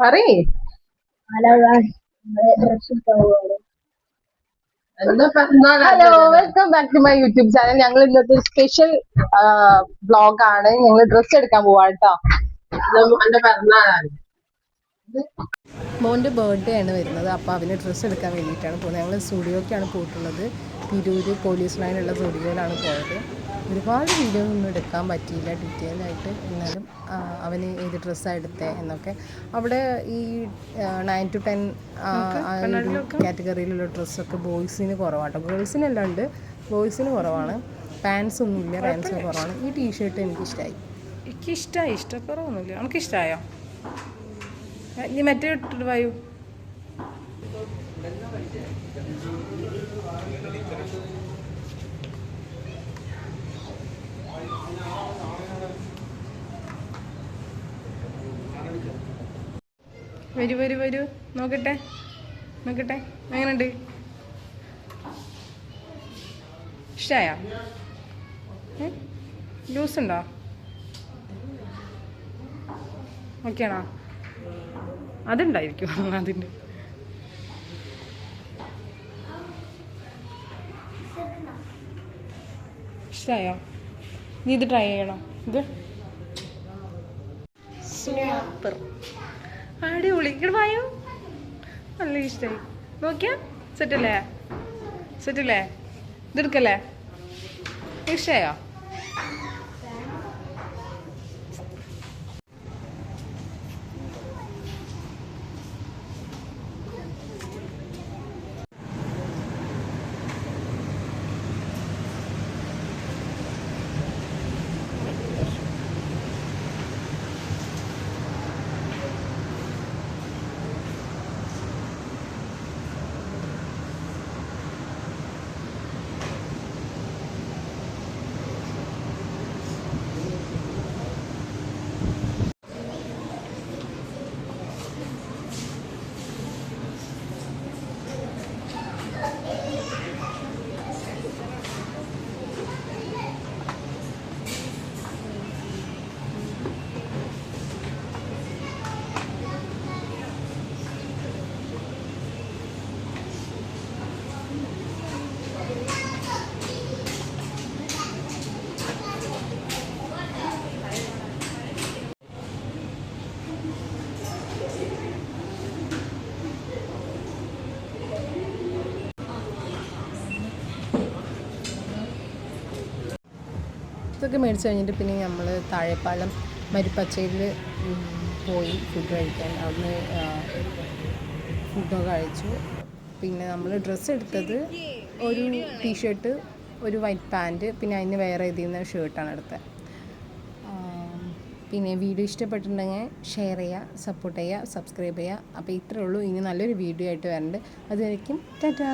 പറയേ. Hello welcome back to my YouTube channel ഞങ്ങൾ ഇന്നത്തെ സ്പെഷ്യൽ ബ്ലോഗ് ആണ്. ഞങ്ങൾ ഡ്രസ്സ് എടുക്കാൻ പോവാ കേട്ടോ മോന്റെ ബർത്ത്ഡേ ആണ് വരുന്നത്. അപ്പോൾ അവന് ഡ്രസ്സ് എടുക്കാൻ വേണ്ടിയിട്ടാണ് പോകുന്നത് ഞങ്ങൾ സ്റ്റുഡിയോക്കാണ് പോയിട്ടുള്ളത്. തിരൂര് പോലീസ് ലൈനുള്ള സ്റ്റുഡിയോയിലാണ് പോയത്. ഒരുപാട് വീഡിയോ ഒന്നും എടുക്കാൻ പറ്റിയില്ല. ഡീറ്റെയിൽ ആയിട്ട് എന്നാലും അവന് ഏത് ഡ്രസ്സാണ് എടുത്തത് എന്നൊക്കെ. അവിടെ ഈ നയൻ ടു ടെൻ കാറ്റഗറിയിലുള്ള ഡ്രസ്സൊക്കെ ബോയ്സിന് കുറവാട്ടോ ഗേൾസിനെല്ലാം ഉണ്ട്. ബോയ്സിന് കുറവാണ്. പാൻസ് ഒന്നുമില്ല പാൻസ് കുറവാണ്. ഈ ടീഷർട്ട് എനിക്കിഷ്ടമായി എനിക്ക് ഇഷ്ടമായി ഇഷ്ടക്കുറവൊന്നുമില്ല. നമുക്ക് ഇഷ്ടമായോ നീ മറ്റേ ഇട്ടിട്ട് വായു വരൂ വരൂ വരൂ. നോക്കട്ടെ നോക്കട്ടെ. എങ്ങനെയുണ്ട്? ഇഷ്ടമായോ ലൂസ് ഉണ്ടോ? ഓക്കെയാണോ? അതുണ്ടായിരിക്കും അതിന്റെ. ഇഷ്ടമായോ നീ ഇത് ട്രൈ ചെയ്യണോ. ഇത്? സൂപ്പർ അടിപൊളി. ഇങ്ങോട്ട് വായോ? നല്ല ഇഷ്ടമായി നോക്കിയാ? സെറ്റല്ലേ? സെറ്റല്ലേ? ഇതെടുക്കല്ലേ? ഇഷ്ടമായോ ഇതൊക്കെ മേടിച്ച് കഴിഞ്ഞിട്ട് പിന്നെ നമ്മൾ താഴെപ്പാലം മരിപ്പച്ചയിൽ പോയി ഫുഡ് കഴിക്കാൻ. അവിടുന്ന് ഫുഡൊക്കെ കഴിച്ചു. പിന്നെ നമ്മൾ ഡ്രസ്സ് എടുത്തത് ഒരു ടീഷർട്ട് ഒരു വൈറ്റ് പാന്റ് പിന്നെ അതിന് വേറെ ഇതിൽ നിന്ന് ഷർട്ടാണ് എടുത്തത് പിന്നെ വീഡിയോ ഇഷ്ടപ്പെട്ടിട്ടുണ്ടെങ്കിൽ ഷെയർ ചെയ്യുക സപ്പോർട്ട് ചെയ്യുക സബ്സ്ക്രൈബ് ചെയ്യുക. അപ്പോൾ ഇത്രയേ ഉള്ളൂ. ഇനി നല്ലൊരു വീഡിയോ ആയിട്ട് വരണ്ട്. അതുവരയ്ക്കും ടാറ്റാ!